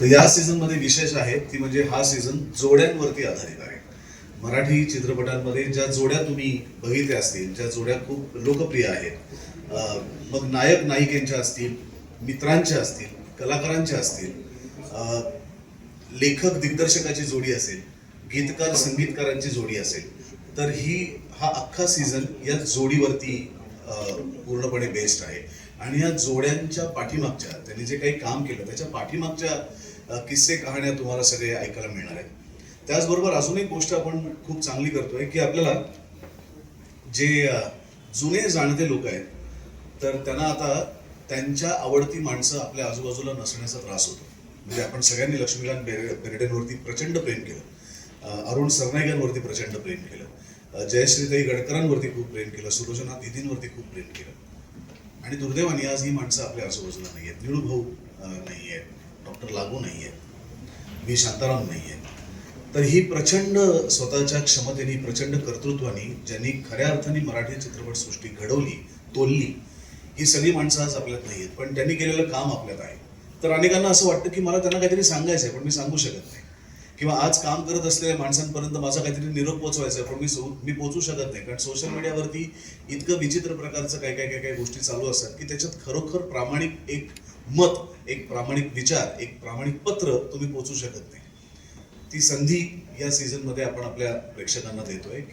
तर या सीझनमध्ये विशेष आहे ती म्हणजे हा सीझन जोड्यांवरती आधारित आहे. मराठी चित्रपटांमध्ये ज्या जोड्या तुम्ही बघितल्या असतील ज्या जोड्या खूप लोकप्रिय आहेत मग नायक नायिकेंच्या असतील मित्रांच्या असतील कलाकारांच्या असतील लेखक दिग्दर्शकाची जोडी असेल गीतकार संगीतकारांची जोडी असेल तर ही हा अख्खा सीझन या जोडीवरती पूर्णपणे बेस्ड आहे. आणि या जोड्यांच्या पाठीमागच्या त्यांनी जे काही काम केलं त्याच्या पाठीमागच्या किस्से कहाण्या तुम्हाला सगळे ऐकायला मिळणार आहेत. त्याचबरोबर अजून एक गोष्ट आपण खूप चांगली करतोय की आपल्याला जे जुने जाणते लोक आहेत तर त्यांना आता त्यांच्या आवडती माणसं आपल्या आजूबाजूला नसण्याचा त्रास होतो. म्हणजे आपण सगळ्यांनी लक्ष्मीकांत बेर बेर्डेंवरती प्रचंड प्रेम केलं. अरुण सरनाईकांवरती प्रचंड प्रेम केलं. जयश्रीताई गडकरांवरती खूप प्रेम केलं. सुलोचना दिदींवरती खूप प्रेम केलं. आणि दुर्दैवाने आज ही माणसं आपल्या आजूबाजूला नाही आहेत निळूभाऊ नाही आहेत डॉक्टर लागू नाही आहेत व्ही शांताराम नाही आहेत तर ही प्रचंड स्वतःच्या क्षमतेने प्रचंड कर्तृत्वाने ज्यांनी खऱ्या अर्थाने मराठी चित्रपटसृष्टी घडवली तोलली ही सगळी माणसं आज आपल्यात नाही आहेत पण त्यांनी केलेलं काम आपल्यात आहे. तर अनेकांना असं वाटतं की मला त्यांना काहीतरी सांगायचं आहे पण मी सांगू शकत नाही. किंवा आज काम करत असलेल्या माणसांपर्यंत माझा काहीतरी निरोप पोचवायचा आहे पण मी सो मी पोचू शकत नाही. कारण सोशल मीडियावरती इतकं विचित्र प्रकारचं काय काय काय काय गोष्टी चालू असतात की त्याच्यात खरोखर प्रामाणिक एक मत एक प्रामाणिक विचार एक प्रामाणिक पत्र तुम्ही पोचू शकत नाही. ती संधी या सीझनमध्ये आपण आपल्या प्रेक्षकांना देतोय. की